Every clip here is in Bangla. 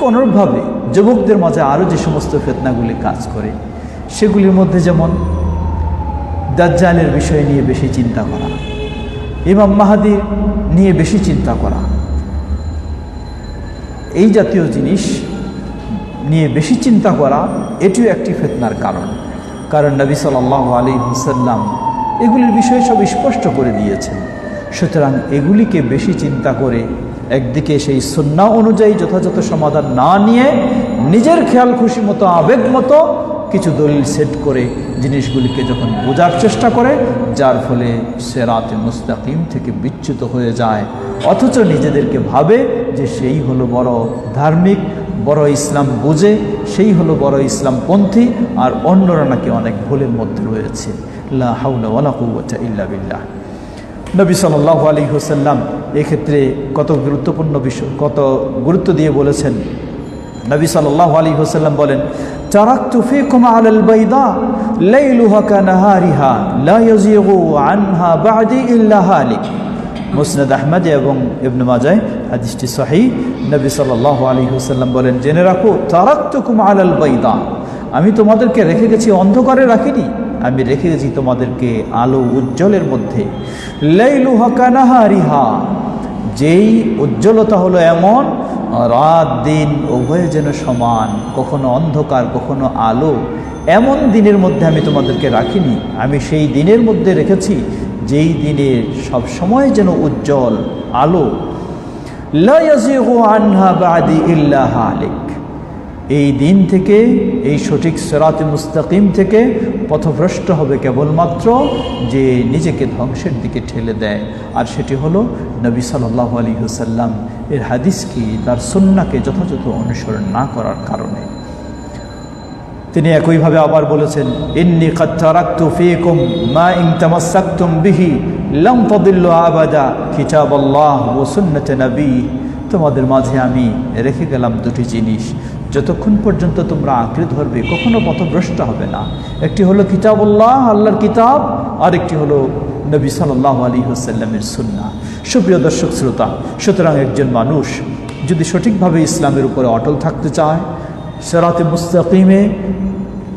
ঠিক অনুরূপভাবে যুবকদের মাঝে আরও যে সমস্ত ফেতনাগুলি কাজ করে, সেগুলির মধ্যে যেমন দাজ্জালের বিষয় নিয়ে বেশি চিন্তা করা, ইমাম মাহাদির নিয়ে বেশি চিন্তা করা, এই জাতীয় জিনিস নিয়ে বেশি চিন্তা করা, এটিও একটি ফেতনার কারণ। কারণ নবী সাল্লাহ আলী হুসাল্লাম এগুলির বিষয়ে সব স্পষ্ট করে দিয়েছেন। সুতরাং এগুলিকে বেশি চিন্তা করে একদিকে সেই সন্না অনুযায়ী যথাযথ সমাধান না নিয়ে নিজের খেয়াল খুশি মতো, আবেগ মতো কিছু দলিল সেট করে জিনিসগুলিকে যখন বোঝার চেষ্টা করে, যার ফলে সে রাতে মুস্তাকিম থেকে বিচ্যুত হয়ে যায়। অথচ নিজেদেরকে ভাবে যে সেই হলো বড় ধার্মিক, বড় ইসলাম বুঝে, সেই হলো বড় ইসলাম পন্থী, আর অন্যরা নাকি অনেক ভুলের মধ্যে রয়েছে। লা হাউলা ইল্লা বিল্লাহ। নবী সাল্লাহ আলী হোসাল্লাম এক্ষেত্রে কত গুরুত্বপূর্ণ বিষয়, কত গুরুত্ব দিয়ে বলেছেন। নবী সাল্লাহ আলী হোসাল্লাম বলেন, চারাক্তু ফিকুম আলাল বাইদা, লাইলুহা কানাহারিহা, লা ইয়াজিগু আনহা বাদি ইল্লা হালিক। মুসনাদ আহমদ এবং ইবনে মাজায় হাদিসটি সহি নবী সাল্লাহ আলী হোসাল্লাম বলেন, জেনে রাখো তারাক্তুকুম আলাল বাইদা, আমি তোমাদেরকে রেখে গেছি, অন্ধকারে রাখিনি। আমি রেখে গেছি তোমাদেরকে আলো উজ্জ্বলের মধ্যে। লাইলু হকানাহারিহা যেই উজ্জ্বলতা হলো এমন, রাত, দিন, উভয় যেন সমান, কখনো অন্ধকার, কখনো আলো, এমন দিনের মধ্যে আমি তোমাদেরকে রাখিনি। আমি সেই দিনের মধ্যে রেখেছি, যেই দিনের সব সময় যেন উজ্জ্বল, আলো। লা ইয়াজিগু আনহা বাদি ইল্লা হালিক। এই দিন থেকে, এই সঠিক সেরাতে মুস্তাকিম থেকে পথভ্রষ্ট হবে কেবলমাত্র যে নিজেকে ধ্বংসের দিকে ঠেলে দেয়। আর সেটি হলো নবী সাল্লাহ আলী হুসাল্লাম এর হাদিসকে, তার সন্নাকে যথাযথ অনুসরণ না করার কারণে। তিনি একইভাবে আবার বলেছেন, ইন্নি কাত্তারাক্তু বিহি লাম তোমাদের মাঝে আমি রেখে গেলাম দুটি জিনিস। যতক্ষণ পর্যন্ত তোমরা আঁকড়ে ধরবে, কখনো পথভ্রষ্ট হবে না। একটি হলো কিতাবুল্লাহ, আল্লাহর কিতাব আর একটি হলো নবী সাল্লাহ আলী হুসাল্লামের সুন্না সুপ্রিয় দর্শক, শ্রোতা, সুতরাং একজন মানুষ যদি সঠিকভাবে ইসলামের উপরে অটল থাকতে চায়, সেরাতে মুস্তাকিমে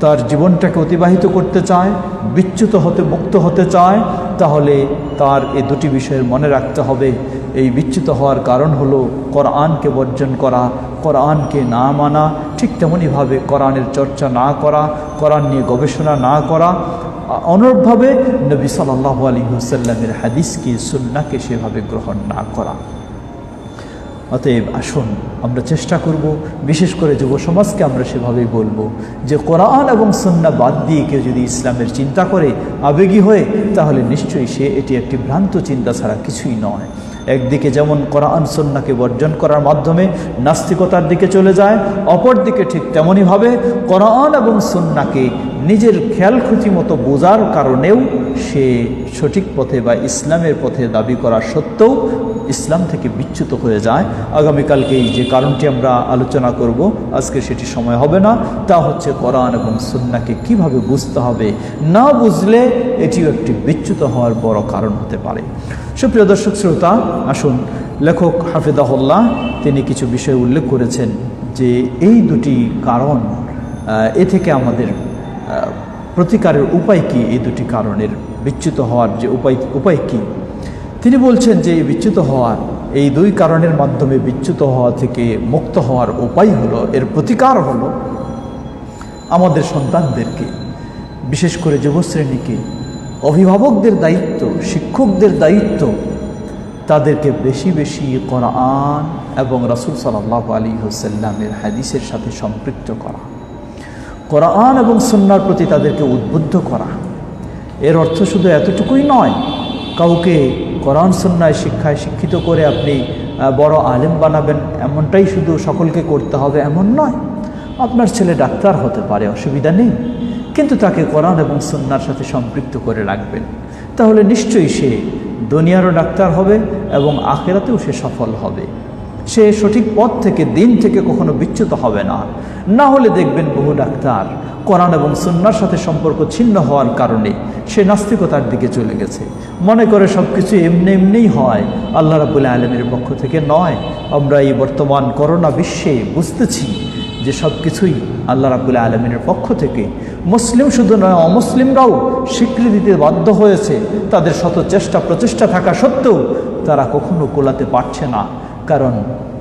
তার জীবনটাকে অতিবাহিত করতে চায়, বিচ্যুত হতে, মুক্ত হতে চায়, তাহলে তার এই দুটি বিষয়ের মনে রাখতে হবে। এই বিচ্যুত হওয়ার কারণ হলো কোরআনকে বর্জন করা কোরআনকে না মানা, ঠিক তেমনইভাবে কোরআনের চর্চা না করা, কোরআন নিয়ে গবেষণা না করা অনুরূপভাবে নবী সাল্লাহ আলী হুসাল্লামের হাদিসকে সুন্নাকে সেভাবে গ্রহণ না করা। অতএব আসুন, আমরা চেষ্টা করব, বিশেষ করে যুব সমাজকে আমরা সেভাবেই বলব যে কোরআন এবং সন্না বাদ দিয়ে কেউ যদি ইসলামের চিন্তা করে, আবেগী হয়ে, তাহলে নিশ্চয়ই সে এটি একটি ভ্রান্ত চিন্তা ছাড়া কিছুই নয়। একদিকে যেমন কোরআন সন্নাকে বর্জন করার মাধ্যমে নাস্তিকতার দিকে চলে যায়, অপরদিকে ঠিক তেমনইভাবে কোরআন এবং সন্নাকে নিজের খেয়াল খুঁটি মতো বোঝার কারণেও সে সঠিক পথে বা ইসলামের পথে দাবি করা সত্ত্বেও ইসলাম থেকে বিচ্যুত হয়ে যায়। আগামীকালকে এই যে কারণটি আমরা আলোচনা করব, আজকে সেটি সময় হবে না। তা হচ্ছে কোরআন এবং সুন্নাকে কীভাবে বুঝতে হবে না বুঝলে এটিও একটি বিচ্যুত হওয়ার বড় কারণ হতে পারে। সুপ্রিয় দর্শক শ্রোতা, আসুন লেখক হাফিদাহুল্লাহ তিনি কিছু বিষয় উল্লেখ করেছেন যে এই দুটি কারণ এ থেকে আমাদের প্রতিকারের উপায় কি? এই দুটি কারণের বিচ্যুত হওয়ার যে উপায় উপায় কী? তিনি বলছেন যে এই বিচ্যুত হওয়ার এই দুই কারণের মাধ্যমে বিচ্যুত হওয়া থেকে মুক্ত হওয়ার উপায় হলো, এর প্রতিকার হলো আমাদের সন্তানদেরকে, বিশেষ করে যুবশ্রেণীকে। অভিভাবকদের দায়িত্ব, শিক্ষকদের দায়িত্ব, তাদেরকে বেশি বেশি কোরআন এবং রাসুল সাল্লাহ আলী হোসাল্লামের হাদিসের সাথে সম্পৃক্ত করা। কোরআন এবং সন্ন্যার প্রতি তাদেরকে উদ্বুদ্ধ করা। এর অর্থ শুধু এতটুকুই নয়, কাউকে কোরআন সন্ন্যায় শিক্ষায় শিক্ষিত করে আপনি বড় আলেম বানাবেন, এমনটাই শুধু সকলকে করতে হবে এমন নয়। আপনার ছেলে ডাক্তার হতে পারে, অসুবিধা নেই। কিন্তু তাকে কোরআন এবং সন্ন্যার সাথে সম্পৃক্ত করে রাখবেন। তাহলে নিশ্চয়ই সে দুনিয়ারও ডাক্তার হবে এবং আখেরাতেও সে সফল হবে। সে সঠিক পথ থেকে, দিন থেকে কখনো বিচ্যুত হবে না। না হলে দেখবেন বহু ডাক্তার কোরআন এবং সুন্নার সাথে সম্পর্ক ছিন্ন হওয়ার কারণে সে নাস্তিকতার দিকে চলে গেছে। মনে করে সব কিছু এমনি এমনিই হয়। আল্লাহ রাবুল আলমের পক্ষ থেকে নয়। আমরা এই বর্তমান করোনা বিশ্বে বুঝতেছি যে সব কিছুই আল্লাহ রাবুল আলমিনের পক্ষ থেকে। মুসলিম শুধু নয়, অমুসলিমরাও স্বীকৃতি দিতে বাধ্য হয়েছে। তাদের শত চেষ্টা প্রচেষ্টা থাকা সত্ত্বেও তারা কখনো কোলাতে পারছে না। কারণ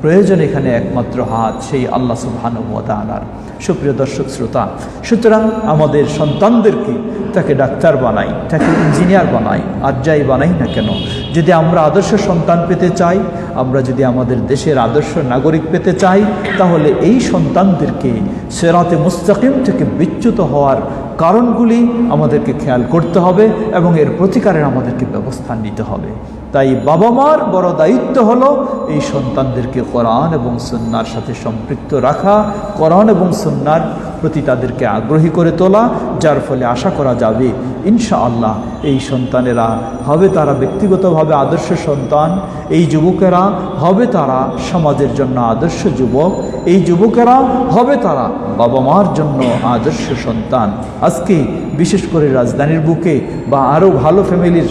প্রয়োজন এখানে একমাত্র হাত, সেই আল্লাহ সুবহানুয়ার সুপ্রিয় দর্শক, শ্রোতা, সুতরাং আমাদের সন্তানদেরকে তাকে ডাক্তার বানাই, তাকে ইঞ্জিনিয়ার বানাই, আর যাই বানাই না কেন, যদি আমরা আদর্শ সন্তান পেতে চাই, আমরা যদি আমাদের দেশের আদর্শ নাগরিক পেতে চাই, তাহলে এই সন্তানদেরকে সেরাতে মুস্তাকিম থেকে বিচ্যুত হওয়ার কারণগুলি আমাদেরকে খেয়াল করতে হবে এবং এর প্রতিকারের আমাদেরকে ব্যবস্থা নিতে হবে। তাই বাবা মার বড় দায়িত্ব হলো এই সন্তানদেরকে কোরআন এবং সন্ন্যার সাথে সম্পৃক্ত রাখা। কোরআন এবং সন্ন্যার প্রতি তাদেরকে আগ্রহী করে তোলা, যার ফলে আশা করা যাবে ইনশা আল্লাহ এই সন্তানেরা হবে তারা ব্যক্তিগতভাবে আদর্শ সন্তান, এই যুবকেরা হবে তারা সমাজের জন্য আদর্শ যুবক, এই যুবকেরা হবে তারা বাবা মার জন্য আদর্শ সন্তান। আজকে বিশেষ করে রাজধানীর বুকে বা আরও ভালো ফ্যামিলির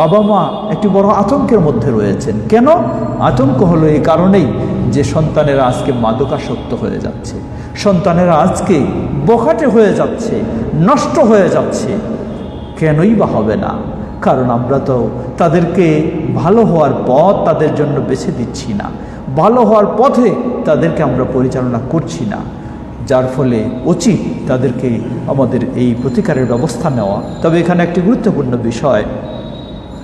বাবা মা একটি বড় আতঙ্কের মধ্যে রয়েছেন। কেন? আতঙ্ক হলো এই কারণেই যে সন্তানেরা আজকে মাদকাসক্ত হয়ে যাচ্ছে। সন্তানেরা আজকে বখাটে হয়ে যাচ্ছে, নষ্ট হয়ে যাচ্ছে। কেনই বা হবে না? কারণ আমরা তো তাদেরকে ভালো হওয়ার পথ তাদের জন্য বেছে দিচ্ছি না। ভালো হওয়ার পথে তাদেরকে আমরা পরিচালনা করছি না। যার ফলে উচিত তাদেরকে আমাদের এই প্রতিকারের ব্যবস্থা নেওয়া। তবে এখানে একটি গুরুত্বপূর্ণ বিষয়।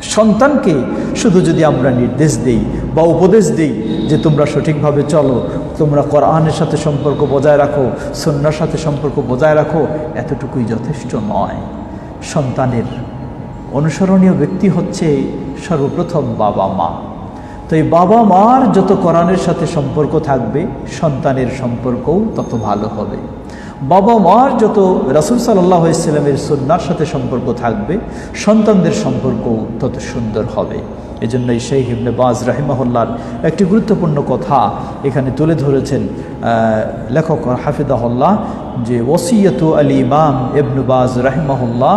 সন্তানকে শুধু যদি আমরা নির্দেশ দেই বা উপদেশ দিই যে তোমরা সঠিকভাবে চলো তোমরা কোরআনের সাথে সম্পর্ক বজায় রাখো সন্ন্যার সাথে সম্পর্ক বজায় রাখো, এতটুকুই যথেষ্ট নয়। সন্তানের অনুসরণীয় ব্যক্তি হচ্ছে সর্বপ্রথম বাবা মা। তো এই বাবা মার যত কোরআনের সাথে সম্পর্ক থাকবে, সন্তানের সম্পর্কও তত ভালো হবে। বাবা মার যত রাসুল সাল্লাহ ইসলামের সন্ন্যার সাথে সম্পর্ক থাকবে, সন্তানদের সম্পর্কও তত সুন্দর হবে। এজন্যই সেই হিবনে বাজ রাহিমাহুল্লার একটি গুরুত্বপূর্ণ কথা এখানে তুলে ধরেছেন লেখক হাফিদাহল্লাহ যে ওসিয়ত আলী ইমাম এবনুবাজ রাহিমাহুল্লাহ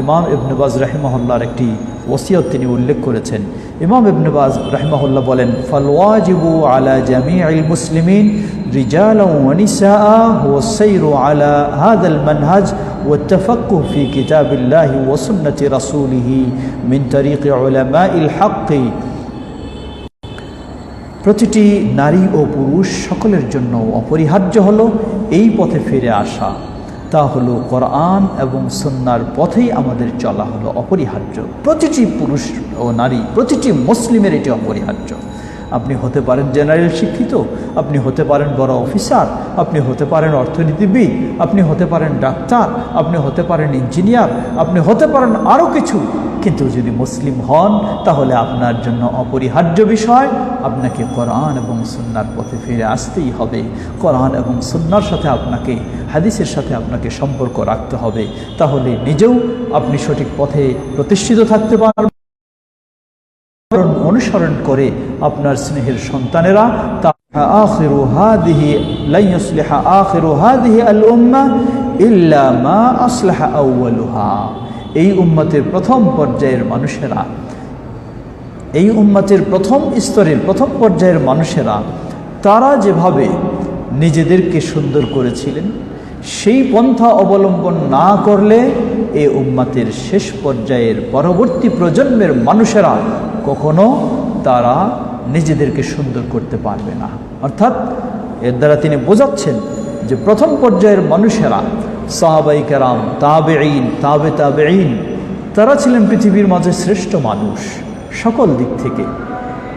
ইমাম এবনুবাজ রাহিমাহুল্লার একটি ওসিয়ত তিনি উল্লেখ করেছেন ইমাম ইবনবাজ রাহিমাহুল্লাহ বলেন ফালওয়াজিবু আলা জামি আল মুসলিমিন رجالا ونساء هو السير على هذا المنهج والتفقه في كتاب الله وسنة رسوله من طريق علماء الحق প্রতিটি নারী ও পুরুষ সকলের জন্য অপরিহার্য হলো এই পথে ফিরে আসা তা হলো কোরআন এবং সন্ন্যার পথেই আমাদের চলা হলো অপরিহার্য। প্রতিটি পুরুষ ও নারী, প্রতিটি মুসলিমের এটি অপরিহার্য। আপনি হতে পারেন জেনারেল শিক্ষিত, আপনি হতে পারেন বড় অফিসার, আপনি হতে পারেন অর্থনীতিবিদ, আপনি হতে পারেন ডাক্তার, আপনি হতে পারেন ইঞ্জিনিয়ার, আপনি হতে পারেন আরও কিছু। কিন্তু যদি মুসলিম হন, তাহলে আপনার জন্য অপরিহার্য বিষয়, আপনাকে কোরআন এবং সুন্নার পথে ফিরে আসতেই হবে। কোরআন এবং সুন্নার সাথে আপনাকে, হাদিসের সাথে আপনাকে সম্পর্ক রাখতে হবে। তাহলে নিজেও আপনি সঠিক পথে প্রতিষ্ঠিত থাকতে পারবেন। অনুসরণ করে আপনার স্নেহের সন্তানেরা, তা আখিরু হাদিহি লাইয়সলিহা আখিরু হাদিহি আল উম্মা ইল্লা মা আসলাহা আউ্বালুহা এই উম্মতের প্রথম পর্যায়ের মানুষেরা, এই উম্মতের প্রথম স্তরের প্রথম পর্যায়ের মানুষেরা, তারা যেভাবে নিজেদেরকে সুন্দর করেছিলেন, সেই পন্থা অবলম্বন না করলে এ উম্মাতের শেষ পর্যায়ের পরবর্তী প্রজন্মের মানুষেরা কখনো তারা নিজেদেরকে সুন্দর করতে পারবে না। অর্থাৎ এর দ্বারা তিনি বোঝাচ্ছেন যে প্রথম পর্যায়ের মানুষেরা, সাহাবাই কেরাম তাবে আইন তাবে তাবে আইন তারা ছিলেন পৃথিবীর মাঝে শ্রেষ্ঠ মানুষ সকল দিক থেকে।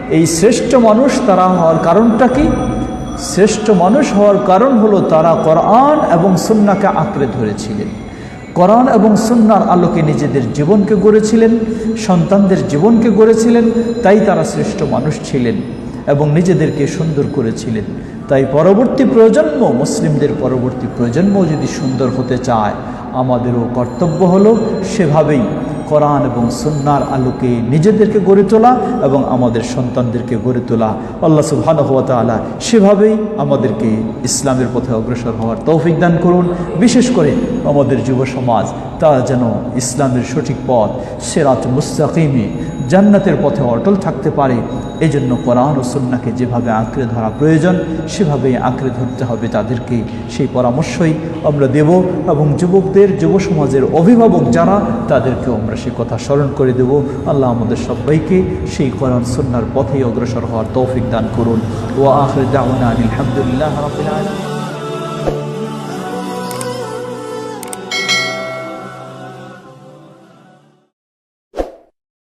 এই শ্রেষ্ঠ মানুষ তারা হওয়ার কারণটা কি? শ্রেষ্ঠ মানুষ হওয়ার কারণ হলো তারা কোরআন এবং সুন্নাকে আঁকড়ে ধরেছিলেন। কোরআন এবং সুন্নার আলোকে নিজেদের জীবনকে গড়েছিলেন, সন্তানদের জীবনকে গড়েছিলেন, তাই তারা শ্রেষ্ঠ মানুষ ছিলেন এবং নিজেদেরকে সুন্দর করেছিলেন। তাই পরবর্তী প্রজন্ম, মুসলিমদের পরবর্তী প্রজন্ম যদি সুন্দর হতে চায়, আমাদেরও কর্তব্য হলো সেভাবেই কোরআন এবং সুন্নার আলোকে নিজেদেরকে গড়ে তোলা এবং আমাদের সন্তানদেরকে গড়ে তোলা। আল্লাহ সুহান হওয়া তালা সেভাবেই আমাদেরকে ইসলামের পথে অগ্রসর হওয়ার তৌফিক দান করুন। বিশেষ করে আমাদের যুব সমাজ তারা যেন ইসলামের সঠিক পথ, সেরাত মুস্তাকিমে জান্নাতের পথে অটল থাকতে পারে এই জন্য কোরআন ও সুন্নাকে যেভাবে আঁকড়ে ধরা প্রয়োজন, সেভাবেই আঁকড়ে ধরতে হবে তাদেরকে। সেই পরামর্শই আমরা দেব এবং যুবকদের, যুব সমাজের অভিভাবক যারা, তাদেরকেও আমরা সে কথা স্মরণ করে দেব। আল্লাহ আমাদের সবাইকে সেই কোরআন সুন্নার পথেই অগ্রসর হওয়ার তৌফিক দান করুন। ও আখরে দাওয়ানা আলহামদুলিল্লাহ